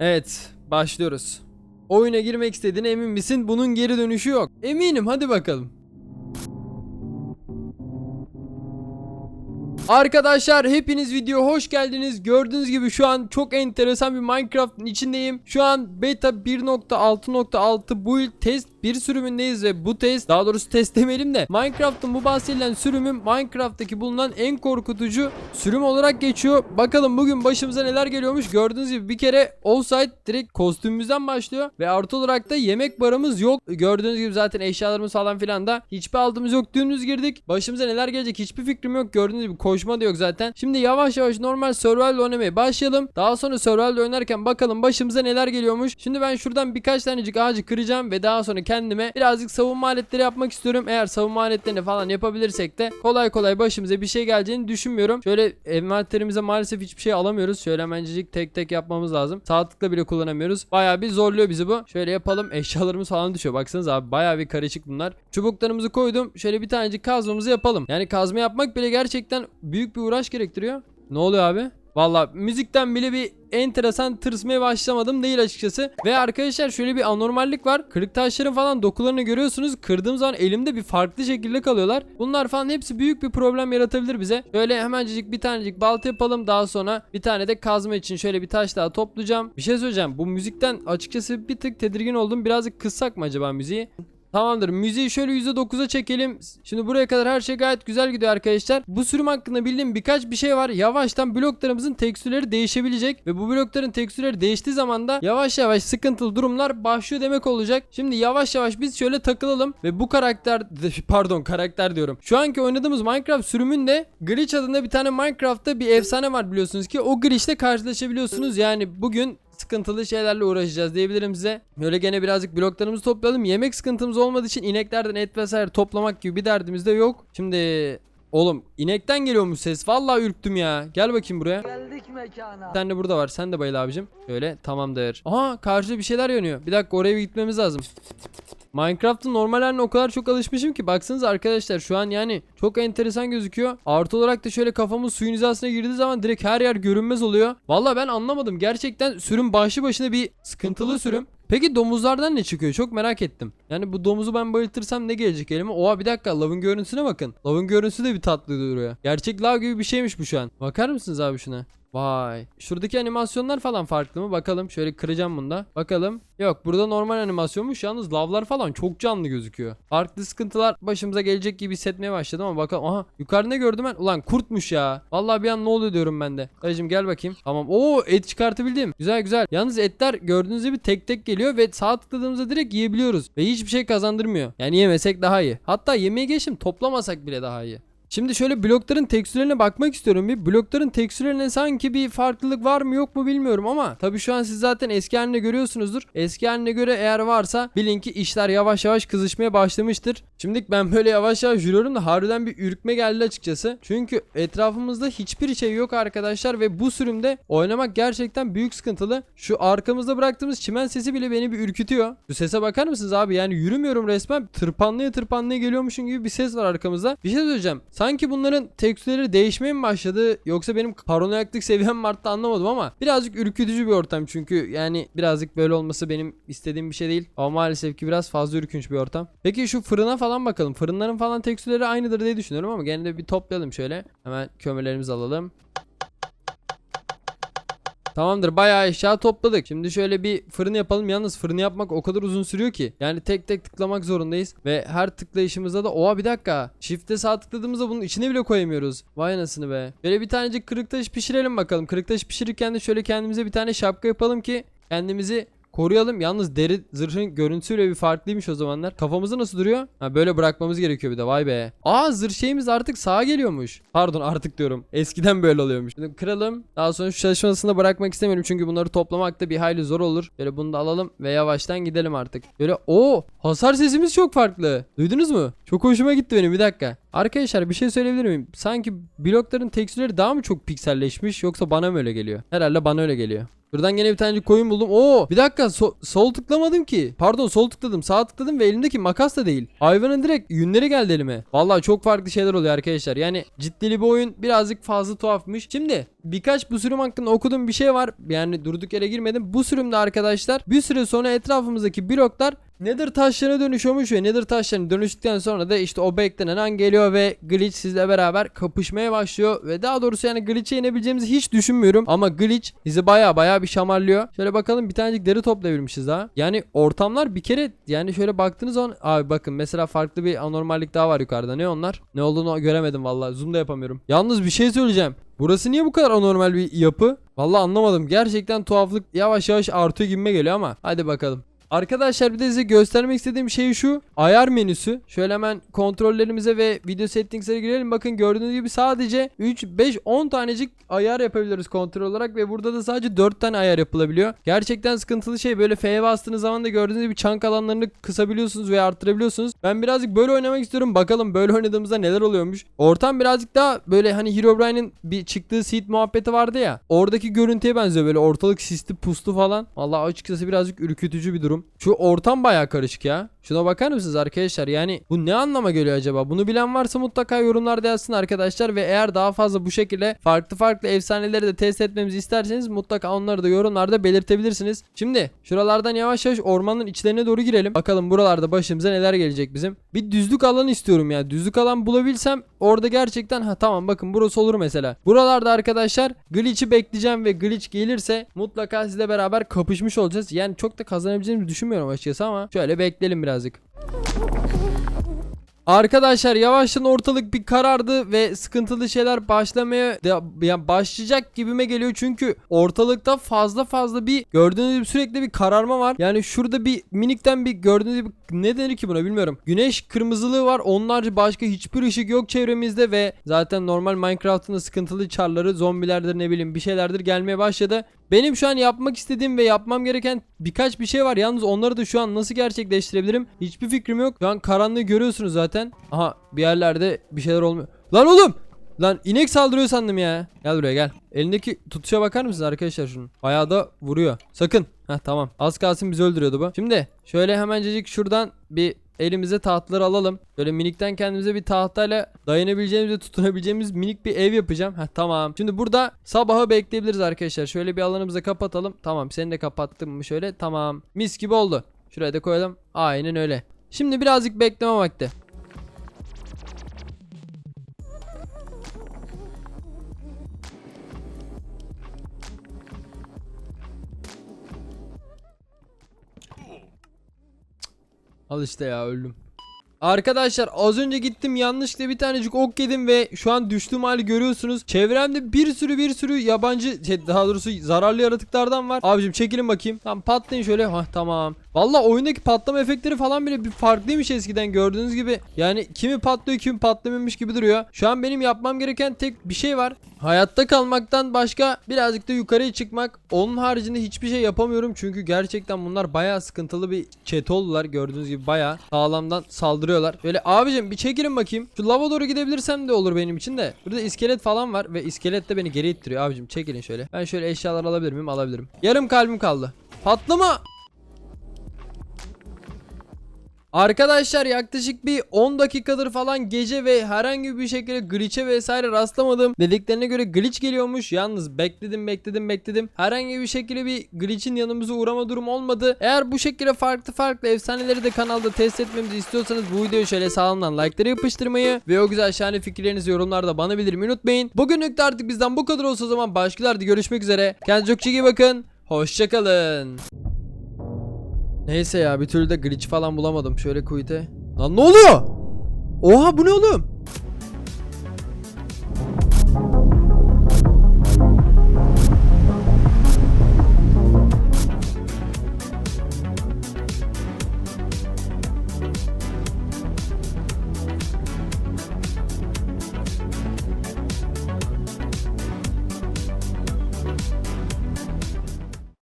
Evet, başlıyoruz. Oyuna girmek istediğine emin misin? Bunun geri dönüşü yok. Eminim, hadi bakalım. Arkadaşlar hepiniz video hoş geldiniz. Gördüğünüz gibi şu an çok enteresan bir Minecraft'ın içindeyim. Şu an beta 1.6.6 build test bir sürümündeyiz ve bu test daha doğrusu test demeyelim de Minecraft'ın bu bahsedilen sürümü Minecraft'taki bulunan en korkutucu sürüm olarak geçiyor. Bakalım bugün başımıza neler geliyormuş. Gördüğünüz gibi bir kere offside direkt kostümümüzden başlıyor ve artı olarak da yemek barımız yok. Gördüğünüz gibi zaten eşyalarımız falan filan da hiçbir altımız yok. Dümdüz girdik. Başımıza neler gelecek hiçbir fikrim yok. Gördüğünüz gibi koşma da yok zaten. Şimdi yavaş yavaş normal survival oynamaya başlayalım. Daha sonra survival oynarken bakalım başımıza neler geliyormuş. Şimdi ben şuradan birkaç tanecik ağacı kıracağım ve daha sonra kendime birazcık savunma aletleri yapmak istiyorum. Eğer savunma aletlerini falan yapabilirsek de kolay kolay başımıza bir şey geleceğini düşünmüyorum. Şöyle envanterimize maalesef hiçbir şey alamıyoruz. Şöyle hemencik tek tek yapmamız lazım. Sağ bile kullanamıyoruz. Bayağı bir zorluyor bizi bu. Şöyle yapalım. Eşyalarımız falan düşüyor. Baksanıza abi bayağı bir karışık bunlar. Çubuklarımızı koydum. Şöyle bir tanecik kazmamızı yapalım. Yani kazma yapmak bile gerçekten büyük bir uğraş gerektiriyor. Ne oluyor abi? Valla müzikten bile bir enteresan tırsmaya başlamadım değil açıkçası. Ve arkadaşlar şöyle bir anormallik var. Kırık taşların falan dokularını görüyorsunuz. Kırdığım zaman elimde bir farklı şekilde kalıyorlar. Bunlar falan hepsi büyük bir problem yaratabilir bize. Şöyle hemencik bir tanecik balta yapalım. Daha sonra bir tane de kazma için şöyle bir taş daha toplayacağım. Bir şey söyleyeceğim. Bu müzikten açıkçası bir tık tedirgin oldum. Birazcık kıssak mı acaba müziği? Tamamdır. Müziği şöyle %9'a çekelim. Şimdi buraya kadar her şey gayet güzel gidiyor arkadaşlar. Bu sürüm hakkında bildiğim birkaç bir şey var. Yavaştan bloklarımızın tekstürleri değişebilecek. Ve bu blokların tekstürleri değiştiği zaman da yavaş yavaş sıkıntılı durumlar başlıyor demek olacak. Şimdi yavaş yavaş biz şöyle takılalım. Ve bu karakter pardon karakter diyorum. Şu anki oynadığımız Minecraft sürümünde Glitch adında bir tane Minecraft'ta bir efsane var biliyorsunuz ki. O Glitch'le karşılaşabiliyorsunuz. Yani bugün sıkıntılı şeylerle uğraşacağız diyebilirim size. Böyle gene birazcık bloklarımızı toplayalım. Yemek sıkıntımız olmadığı için ineklerden et vesaire toplamak gibi bir derdimiz de yok. Şimdi oğlum inekten geliyormuş ses. Vallahi ürktüm ya. Gel bakayım buraya. Geldik mekana. Tane de burada var. Sen de bayıl abicim. Şöyle tamamdır. Aha karşıda bir şeyler yanıyor. Bir dakika oraya bir gitmemiz lazım. Minecraft'ın normal haline o kadar çok alışmışım ki baksanıza arkadaşlar şu an yani çok enteresan gözüküyor. Artı olarak da şöyle kafamız suyun hizasına girdiği zaman direkt her yer görünmez oluyor. Valla ben anlamadım. Gerçekten sürüm başlı başına bir sıkıntılı sürüm. Peki domuzlardan ne çıkıyor? Çok merak ettim. Yani bu domuzu ben bayıltırsam ne gelecek elime? Oha bir dakika lavın görüntüsüne bakın. Lavın görüntüsü de bir tatlı duruyor. Gerçek lav gibi bir şeymiş bu şu an. Bakar mısınız abi şuna? Vay. Şuradaki animasyonlar falan farklı mı? Bakalım. Şöyle kıracağım bunda. Bakalım. Yok burada normal animasyonmuş. Yalnız lavlar falan çok canlı gözüküyor. Farklı sıkıntılar başımıza gelecek gibi hissetmeye başladım ama bakalım. Aha yukarıda ne gördüm ben? Ulan kurtmuş ya. Vallahi bir an ne oluyor diyorum ben de. Dayıcım gel bakayım. Tamam. Oo et çıkartabildim. Güzel güzel. Yalnız etler gördüğünüz gibi tek tek geliyor ve sağ tıkladığımızda direkt yiyebiliyoruz. Ve hiçbir şey kazandırmıyor. Yani yemesek daha iyi. Hatta yemeği geçtim toplamasak bile daha iyi. Şimdi şöyle blokların tekstürlerine bakmak istiyorum bir. Blokların tekstürlerine sanki bir farklılık var mı yok mu bilmiyorum ama tabii şu an siz zaten eski haline görüyorsunuzdur. Eski haline göre eğer varsa bilin ki işler yavaş yavaş kızışmaya başlamıştır. Şimdi ben böyle yavaş yavaş yürüyorum da harbiden bir ürkme geldi açıkçası. Çünkü etrafımızda hiçbir şey yok arkadaşlar ve bu sürümde oynamak gerçekten büyük sıkıntılı. Şu arkamızda bıraktığımız çimen sesi bile beni bir ürkütüyor. Şu sese bakar mısınız abi? Yani yürümüyorum resmen. Tırpanlıya tırpanlıya geliyormuşum gibi bir ses var arkamızda. Bir şey söyleyeceğim. Sanki bunların tekstürleri değişmeye mi başladı yoksa benim paranoyaklık seviyem mi arttı anlamadım ama birazcık ürkütücü bir ortam çünkü yani birazcık böyle olması benim istediğim bir şey değil ama maalesef ki biraz fazla ürkünç bir ortam. Peki şu fırına falan bakalım. Fırınların falan tekstürleri aynıdır diye düşünüyorum ama gene de bir toplayalım şöyle. Hemen kömürlerimizi alalım. Tamamdır bayağı eşya topladık. Şimdi şöyle bir fırın yapalım. Yalnız fırını yapmak o kadar uzun sürüyor ki. Yani tek tek tıklamak zorundayız. Ve her tıklayışımızda da oha bir dakika. Shift'e sağ tıkladığımızda bunun içine bile koyamıyoruz. Vay anasını be. Böyle bir tanecik kırık taş pişirelim bakalım. Kırık taş pişirirken de şöyle kendimize bir tane şapka yapalım ki kendimizi koruyalım. Yalnız deri zırhın görüntüsüyle bir farklıymış o zamanlar. Kafamızı nasıl duruyor? Ha böyle bırakmamız gerekiyor bir de vay be. Aa zırh şeyimiz artık sağa geliyormuş. Pardon artık diyorum. Eskiden böyle oluyormuş. Şimdi kıralım. Daha sonra şu çalışmasını bırakmak istemiyorum çünkü bunları toplamak da bir hayli zor olur. Böyle bunu da alalım ve yavaştan gidelim artık. Böyle o hasar sesimiz çok farklı. Duydunuz mu? Çok hoşuma gitti benim bir dakika. Arkadaşlar bir şey söyleyebilir miyim? Sanki blokların tekstürleri daha mı çok pikselleşmiş yoksa bana mı öyle geliyor? Herhalde bana öyle geliyor. Buradan gene bir tane koyun buldum. Oo bir dakika so- sol tıklamadım ki. Pardon sol tıkladım. Sağ tıkladım ve elimdeki makas da değil. Hayvanın direkt yünleri geldi elime. Vallahi çok farklı şeyler oluyor arkadaşlar. Yani ciddili bir oyun birazcık fazla tuhafmış. Şimdi birkaç bu sürüm hakkında okuduğum bir şey var. Yani durduk yere girmedim. Bu sürümde arkadaşlar bir süre sonra etrafımızdaki bloklar Nether taşlarına dönüşüyormuş ve Nether taşlarına dönüştükten sonra da işte o beklenen an geliyor ve Glitch sizle beraber kapışmaya başlıyor ve daha doğrusu yani Glitch'e yenebileceğimizi hiç düşünmüyorum ama Glitch bizi baya baya bir şamarlıyor. Şöyle bakalım bir tanecik deri toplayabilmişiz daha. Yani ortamlar bir kere yani şöyle baktığınız zaman abi bakın mesela farklı bir anormallik daha var yukarıda. Ne onlar? Ne olduğunu göremedim vallahi. Zoom da yapamıyorum. Yalnız bir şey söyleyeceğim. Burası niye bu kadar anormal bir yapı? Vallahi anlamadım. Gerçekten tuhaflık yavaş yavaş artıyor gibime geliyor ama hadi bakalım. Arkadaşlar bir de size göstermek istediğim şey şu. Ayar menüsü. Şöyle hemen kontrollerimize ve video settings'e girelim. Bakın gördüğünüz gibi sadece 3, 5, 10 tanecik ayar yapabiliyoruz kontrol olarak ve burada da sadece 4 tane ayar yapılabiliyor. Gerçekten sıkıntılı şey böyle F'ye bastığınız zaman da gördüğünüz gibi çank alanlarını kısabiliyorsunuz ve arttırabiliyorsunuz. Ben birazcık böyle oynamak istiyorum. Bakalım böyle oynadığımızda neler oluyormuş. Ortam birazcık daha böyle hani Herobrine'in bir çıktığı seed muhabbeti vardı ya. Oradaki görüntüye benziyor böyle ortalık sisli puslu falan. Vallahi açıkçası birazcık ürkütücü bir durum. Şu ortam baya karışık ya. Şuna bakar mısınız arkadaşlar? Yani bu ne anlama geliyor acaba? Bunu bilen varsa mutlaka yorumlarda yazsın arkadaşlar ve eğer daha fazla bu şekilde farklı farklı efsaneleri de test etmemizi isterseniz mutlaka onları da yorumlarda belirtebilirsiniz. Şimdi şuralardan yavaş yavaş ormanın içlerine doğru girelim. Bakalım buralarda başımıza neler gelecek bizim. Bir düzlük alan istiyorum ya. Düzlük alan bulabilsem orada gerçekten ha tamam bakın burası olur mesela. Buralarda arkadaşlar glitch'i bekleyeceğim ve glitch gelirse mutlaka sizle beraber kapışmış olacağız. Yani çok da kazanabileceğimizi düşünmüyorum açıkçası ama şöyle bekleyelim birazcık. Arkadaşlar yavaştan ortalık bir karardı ve sıkıntılı şeyler başlamaya yani başlayacak gibime geliyor çünkü ortalıkta fazla fazla bir gördüğünüz gibi sürekli bir kararma var. Yani şurada bir minikten bir gördüğünüz gibi ne denir ki buna bilmiyorum. Güneş kırmızılığı var. Onlarca başka hiçbir ışık yok çevremizde ve zaten normal Minecraft'ın da sıkıntılı çarları zombilerdir ne bileyim bir şeylerdir gelmeye başladı. Benim şu an yapmak istediğim ve yapmam gereken birkaç bir şey var. Yalnız onları da şu an nasıl gerçekleştirebilirim? Hiçbir fikrim yok. Şu an karanlığı görüyorsunuz zaten. Aha bir yerlerde bir şeyler olmuyor. Lan oğlum! Lan inek saldırıyor sandım ya. Gel buraya gel. Elindeki tutuşa bakar mısınız arkadaşlar şunun? Bayağı da vuruyor. Sakın. Heh tamam. Az kalsın bizi öldürüyordu bu. Şimdi şöyle hemencecik şuradan bir elimize tahtları alalım. Böyle minikten kendimize bir tahtayla dayanabileceğimiz ve tutunabileceğimiz minik bir ev yapacağım. Heh tamam. Şimdi burada sabahı bekleyebiliriz arkadaşlar. Şöyle bir alanımızı kapatalım. Tamam seni de kapattım mı şöyle. Tamam. Mis gibi oldu. Şuraya da koyalım. Aynen öyle. Şimdi birazcık bekleme vakti. Al işte ya öldüm. Arkadaşlar az önce gittim yanlışlıkla bir tanecik ok yedim ve şu an düştüğüm hali görüyorsunuz. Çevremde bir sürü bir sürü yabancı şey, daha doğrusu zararlı yaratıklardan var. Abicim çekilin bakayım. Tamam patlayın şöyle. Hah tamam. Valla oyundaki patlama efektleri falan bile bir farklıymış eskiden gördüğünüz gibi. Yani kimi patlıyor kimi patlamıyormuş gibi duruyor. Şu an benim yapmam gereken tek bir şey var. Hayatta kalmaktan başka birazcık da yukarıya çıkmak. Onun haricinde hiçbir şey yapamıyorum. Çünkü gerçekten bunlar bayağı sıkıntılı bir çete oldular. Gördüğünüz gibi bayağı sağlamdan saldırıyorlar. Böyle abicim bir çekilin bakayım. Şu lava doğru gidebilirsem de olur benim için de. Burada iskelet falan var ve iskelet de beni geri ittiriyor. Abicim çekilin şöyle. Ben şöyle eşyalar alabilir miyim? Alabilirim. Yarım kalbim kaldı. Patlama! Arkadaşlar yaklaşık bir 10 dakikadır falan gece ve herhangi bir şekilde glitch'e vesaire rastlamadım. Dediklerine göre glitch geliyormuş. Yalnız bekledim bekledim bekledim. Herhangi bir şekilde bir glitch'in yanımıza uğrama durum olmadı. Eğer bu şekilde farklı farklı efsaneleri de kanalda test etmemizi istiyorsanız bu videoyu şöyle sağlamdan like'ları yapıştırmayı ve o güzel şahane fikirlerinizi yorumlarda bana bildirmeyi unutmayın. Bugünlük de artık bizden bu kadar olsa o zaman başkalarda görüşmek üzere. Kendinize çok iyi bakın. Hoşçakalın. Neyse ya bir türlü de glitch falan bulamadım. Şöyle quit'e. Lan ne oluyor? Oha bu ne oğlum?